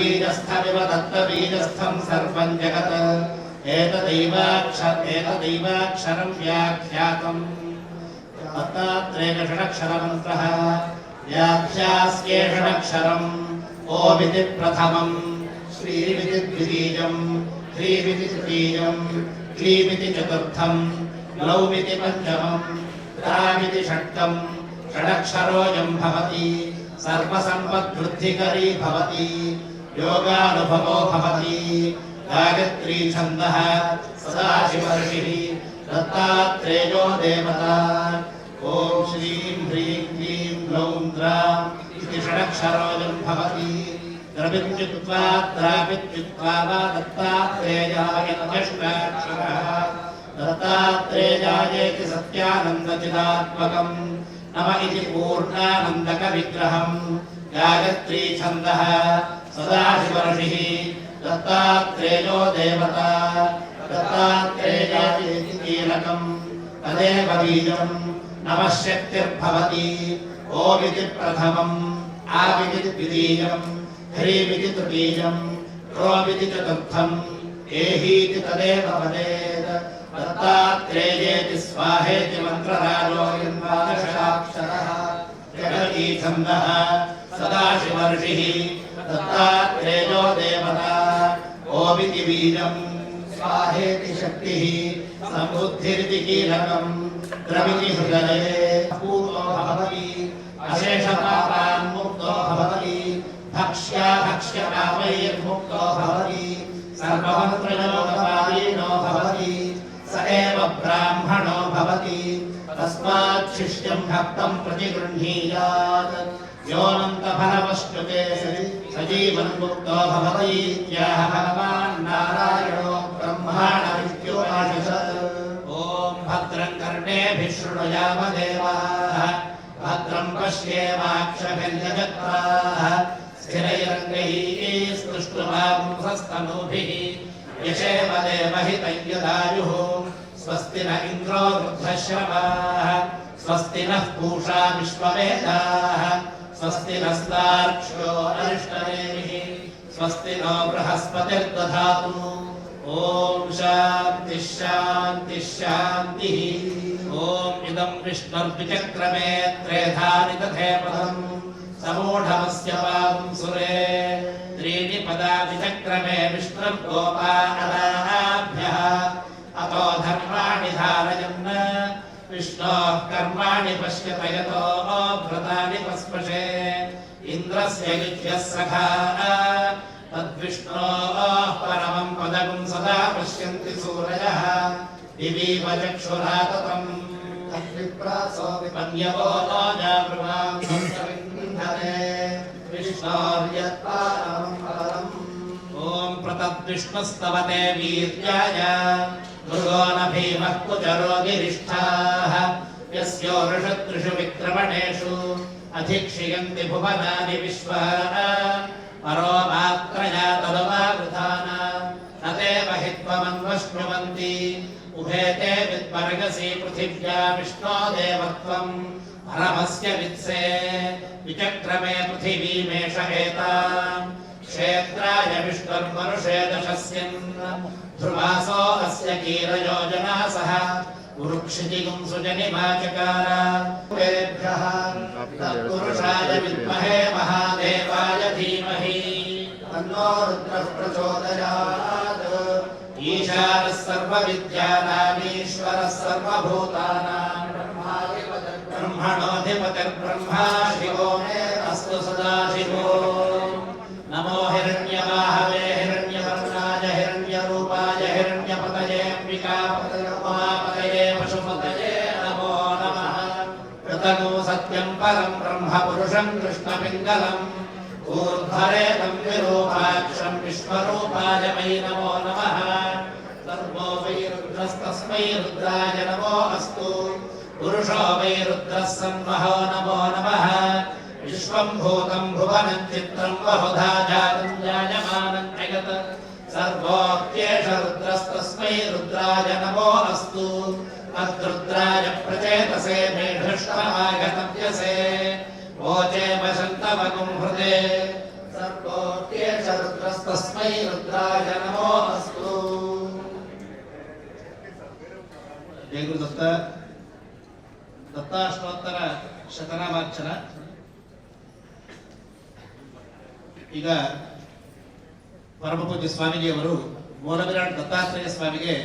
वटबीजस्थमिव दत्तबीजस्थम् सर्वम् जगत्। एतदैवाक्ष एतदैवाक्षरम् व्याख्यातम्। दत्तात्रेयषडक्षरमन्त्रः व्याख्यास्येषडक्षरम्। ओमिति प्रथमम् श्रीमिति द्वितीयम् ह्रीमिति तृतीयम् क्लीमिति चतुर्थम् लौमिति पञ्चमम् रामिति षष्ठम् षडक्षरोऽयम् भवति। सर्वसम्पद्वृद्धिकरी भवति। योगानुभवो भवति गायत्री छन्दः सदाशिवर्षिः दत्तात्रेयो देवता। ॐ श्रीं ह्रीं क्लीं ग्लौं इति षडक्षरोऽयम् भवति। वा दत्तात्रेयाय दत्तात्रेयायेति सत्यानन्दचिदात्मकम्। नम इति पूर्णानन्दकविग्रहम्। गायत्री छन्दः सदाशिवर्षिः दत्तात्रेयो देवता दत्तात्रेयायेति कीलकम्, तदेव बीजम् नमः शक्तिर्भवति ओमिति प्रथमम् आविति द्वितीयम्, ह्रीमिति तृतीयम्, क्रोमिति चतुर्थम्, एहीति तदेव वदेत्, दत्तात्रेयेति स्वाहेति मन्त्रराजोऽयन्वादशाक्षरः जगतीछन्दः सदाशिवर्षिः दत्तात्रेयो देवता। ओमिति बीजम् स्वाहेति शक्तिः सम्बुद्धिरिति कीलकम् द्रविति हृदये। पूर्णो भवति, अशेषपापान्मुक्तो भवति, भक्ष्या भक्ष्यपापैर्मुक्तो भवति सर्वमन्त्रयोगपालीनो भवति, स एव ब्राह्मणो भवति तस्मात् शिष्यम् भक्तम् प्रतिगृह्णीयात्। योऽनन्तफलमश्नुते सजीवन्मुक्तो भवति इत्याह भगवान् नारायणो ब्रह्माणविद्योपानिषत् ॐ भद्रम् कर्णेभिः शृणुयामदेवाः। भद्रम् पश्येमाक्षभिर्यजत्राः स्थिरैरङ्गैः स्तुष्टुवांसस्तनूभिः यशेव स्वस्ति न इन्द्रो वृद्धश्रवाः स्वस्ति नः पूषा विश्ववेदाः स्वस्ति नस्तार्क्ष्यो अरिष्टनेमिः स्वस्ति नो बृहस्पतिर्दधातु। ॐ शान्तिः शान्तिः शान्तिः। ॐ इदं विष्णुर्विचक्रमे त्रेधानि तथे पदम् समूढमस्य पादं सुरे। त्रीणि पदा विचक्रमे विष्णुर्गोपालाभ्यः अतो धर्माणि धारयन् विष्णोः कर्माणि पश्यत यतो व्रतानि पस्पशे इन्द्रस्य युध्यः सखा तद्विष्णोः परमं पदगुं सदा पश्यन्ति सूरयः दिवीव चक्षुरा ततम् तद्विप्रासो विपन्यवो नो जागृवां प्रतद्विष्णुस्तवते वीर्याय। मृगो न भीमः कुचरो गिरिष्ठाः यस्योरुषत्रिषु विक्रमणेषु अधिक्षियन्ति भुवनानि विश्वा। परो मात्रया तदवावृधाना न ते महित्वमन्वश्नुवन्ति उभे ते विद्वर्गसि पृथिव्या विष्णो देवत्वम् परमस्य वित्से। विचक्रमे पृथिवीमेष एताम्। क्षेत्राय विष्णुर्मनुषे दशस्यन् ध्रुवासो अस्य कीरयोजना सह। उरुक्षितिगुं सुजनिमाचकार वेभ्यः तत्पुरुषाय विद्महे महादेवाय धीमहि। तन्नो रुद्रः प्रचोदयात्। ईशानः सर्वविद्यानामीश्वरः शिवो मे अस्तु कृतगो सत्यम् परम् ब्रह्म पुरुषम् कृष्णपिङ्गलम् ऊर्ध्वरेतम् विरूपाक्षम् विश्वरूपाय वै नमो नमः। तस्मै रुद्राय नमो अस्तु। पुरुषो वै रुद्रः सन्महो नमो नमः। विश्वम् भूतम् भुवनम् चित्रम् बहुधा जातम् जायमानम् जगत् सर्वोऽप्येष रुद्रस्तस्मै रुद्राय नमो अस्तु। मेढृष्टमागतव्यसे वोचे वसन्तवकुम् हृदे सर्वोऽप्येष रुद्रस्तस्मै रुद्राय नमो अस्तु ಜಯ ಗುರುದತ್ತ ದತ್ತಾಷ್ಟೋತ್ತರ ಶತನಾಮಾರ್ಚನ ಈಗ ಪರಮಪೂಜ್ಯ ಸ್ವಾಮೀಜಿಯವರು ಮೂಲವಿರಾಟ್ ದತ್ತಾತ್ರೇಯ ಸ್ವಾಮಿಗೆ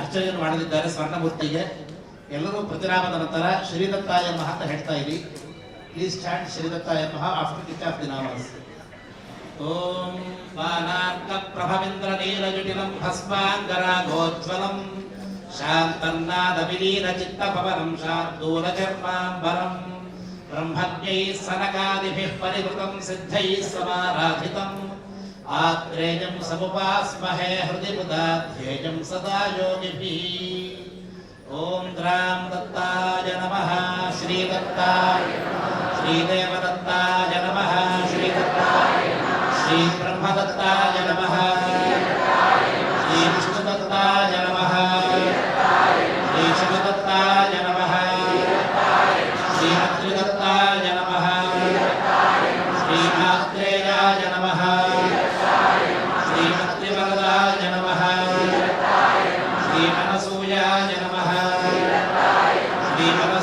ಅರ್ಚನೆಯನ್ನು ಮಾಡಲಿದ್ದಾರೆ ಸ್ವರ್ಣಮೂರ್ತಿಗೆ ಎಲ್ಲರೂ ಪ್ರತಿನಾಮದ ನಂತರ ಶ್ರೀದತ್ತಾಯ ನಮಃ ಅಂತ ಹೇಳ್ತಾ ಇರಿ ಪ್ಲೀಸ್ ಸ್ಟ್ಯಾಂಡ್ ಶ್ರೀದತ್ತಾಯ ನಮಃ ಆಫ್ಟರ್ ಕಿಚ್ ಆಫ್ ದಿ ನಾಮಸ್ ಓಂ ಬಾನಾರ್ಕ ಪ್ರಭವಿಂದ್ರ ನೀಲಜಟಿಲಂ ಭಸ್ಮಾಂಗರಾಗೋಜ್ವಲಂ ಶಾಂತನ್ನಾದ ವಿಲೀನ ಚಿತ್ತ ಪವನಂ ಶಾರ್ದೂಲ ಚರ್ಮಾಂಬರಂ ಬ್ರಹ್ಮಜ್ಞೈः ಸನಕಾದಿಭಿः ಪರಿವೃತಂ ಸಿದ್ಧೈः ಸಮಾರಾಧಿತಂ ಆತ್ರೇಯಂ ಸಮುಪಾಸ್ಮಹೇ ಹೃದಯ ಮುದಾಧ್ಯೇಯಂ ಸದಾ ಯೋಗಿಭಿः ಓಂ ఓం ద్రాం దత్తాయ నమ శ్రీదత్తాయ శ్రీదేవదత్తాయ నమ శ్రీదత్తాయ శ్రీబ్రహ్మదత్తాయ నమ Amen.